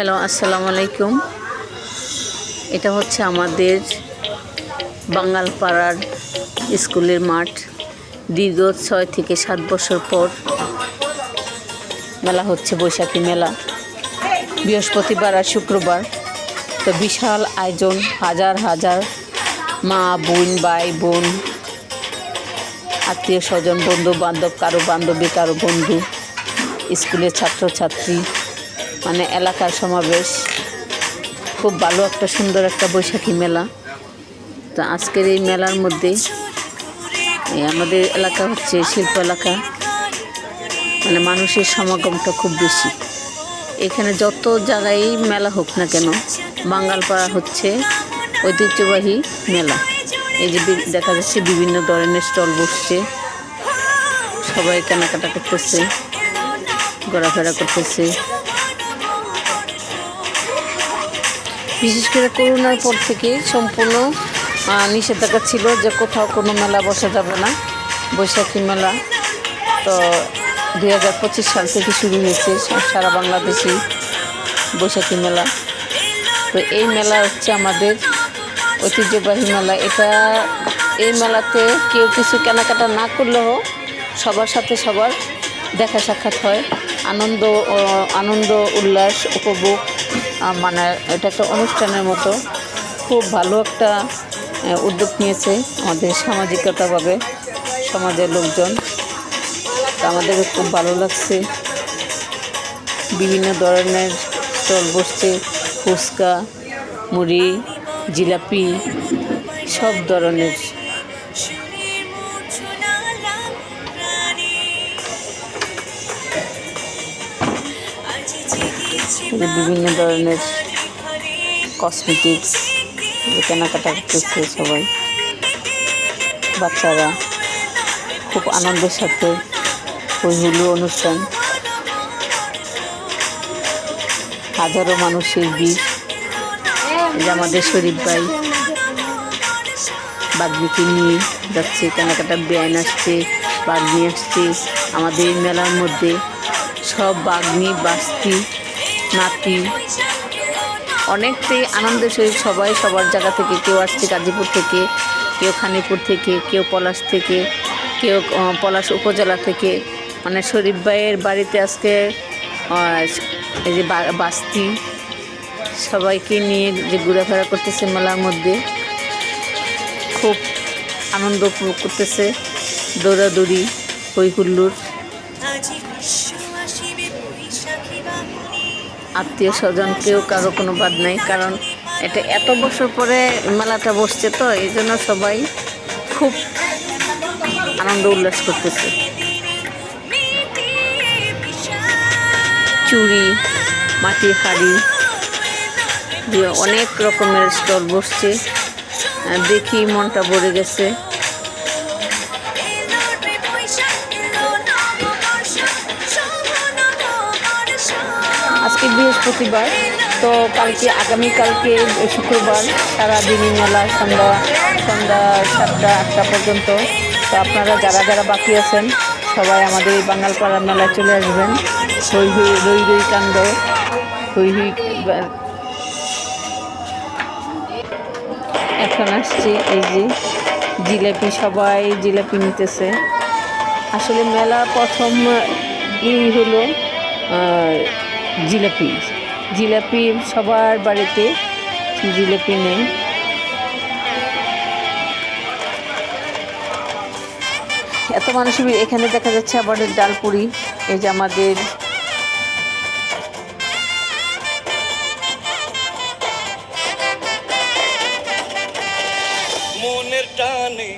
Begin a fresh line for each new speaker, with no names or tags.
Hello, আসসালামু আলাইকুম। এটা হচ্ছে আমাদের বাঙ্গালপাড়ার স্কুলের মাঠ। দীর্ঘ ছয় থেকে সাত বছর পর মেলা হচ্ছে, বৈশাখী মেলা। বৃহস্পতিবার আর শুক্রবার। তো বিশাল আয়োজন, হাজার হাজার মা, বোন, ভাই, বোন, আত্মীয় স্বজন বন্ধু বান্ধব কারও বান্ধবী, কারও বন্ধু, স্কুলের ছাত্রছাত্রী মানে এলাকার সমাবেশ। খুব ভালো একটা, সুন্দর একটা বৈশাখী মেলা। তো আজকের এই মেলার মধ্যে আমাদের এলাকা হচ্ছে শিল্প এলাকা। মানে মানুষের সমাগমটা খুব বেশি। এখানে যত জায়গায় মেলা হোক না কেন, বাঙ্গালপাড়া হচ্ছে ঐতিহ্যবাহী মেলা। এই যে দেখা যাচ্ছে বিভিন্ন ধরনের স্টল বসছে। সবাই কেনাকাটা করতেছে, ঘোরাফেরা করতেছে। বিশেষ করে করোনার পর থেকে সম্পূর্ণ নিষেধাজ্ঞা ছিল যে কোথাও কোনো মেলা বসা যাবে না, বৈশাখী মেলা। তো দুই হাজার পঁচিশ সাল থেকে শুরু হয়েছে সারা বাংলাদেশে বৈশাখী মেলা। তো এই মেলা হচ্ছে আমাদের ঐতিহ্যবাহী মেলা। এটা, এই মেলাতে কেউ কিছু কেনাকাটা না করলেও সবার সাথে সবার দেখা সাক্ষাৎ হয়। আনন্দ আনন্দ, উল্লাস, উপভোগ মানে এটা একটা অনুষ্ঠানের মতো। খুব ভালো একটা উদ্যোগ নিয়েছে আমাদের সামাজিকতাভাবে, সমাজের লোকজন। তো আমাদেরও খুব ভালো লাগছে। বিভিন্ন ধরনের স্টল বসছে, ফুচকা, মুড়ি, জিলাপি, সব ধরনের। বিভিন্ন ধরনের কসমেটিক্স যে কেনাকাটা করতেছে সবাই। বাচ্চারা খুব আনন্দের সাথে ওই হুলু অনুষ্ঠান। হাজারো মানুষের যে আমাদের শরীফ ভাই বাগনিকে নিয়ে যাচ্ছে, কেনাকাটা বেআইন আসছে বাগনি আসছে। আমাদের মেলার মধ্যে সব বাগনি, বাস্তি নাতি। অনেকটাই আনন্দের সহিত সবাই সবার জায়গা থেকে কেউ আসছে গাজীপুর থেকে, কেউ খানিপুর থেকে, কেউ পলাশ থেকে, কেউ পলাশ উপজেলা থেকে। মানে শরীফ ভাইয়ের বাড়িতে আজকে এই যে বাস্তি, সবাইকে নিয়ে যে ঘোরাফেরা করতেছে মেলার মধ্যে, খুব আনন্দ উপভোগ করতেছে। দৌড়াদৌড়ি হই হুল্লোড় আত্মীয় স্বজন, কেউ কারও কোনো বাদ নাই, কারণ এটা এত বছর পরে মেলাটা বসছে তো, এই জন্য সবাই খুব আনন্দ উল্লাস করতেছে। চুড়ি, মাটির হাড়ি দিয়ে অনেক রকমের স্টল বসছে। দেখি মনটা ভরে গেছে। আজকে বৃহস্পতিবার, তো কালকে, আগামীকালকে শুক্রবার সারাদিনই মেলা, সন্ধ্যা সন্ধ্যা সাতটা, আটটা পর্যন্ত। তো আপনারা যারা যারা বাকি আছেন, সবাই আমাদের এই বাঙালপাড়া মেলায় চলে আসবেন। হই হই, রই রই কাণ্ড, হই হই এখন আসছে এই যে জিলাপি, সবাই জিলাপি নিতেছে। আসলে মেলা প্রথম ই হলো জিলাপি। জিলাপি সবার বাড়িতে জিলাপি নেই। এত মানুষের এখানে দেখা যাচ্ছে আবার ডালপুরি, এই যে আমাদের
মনের টানে।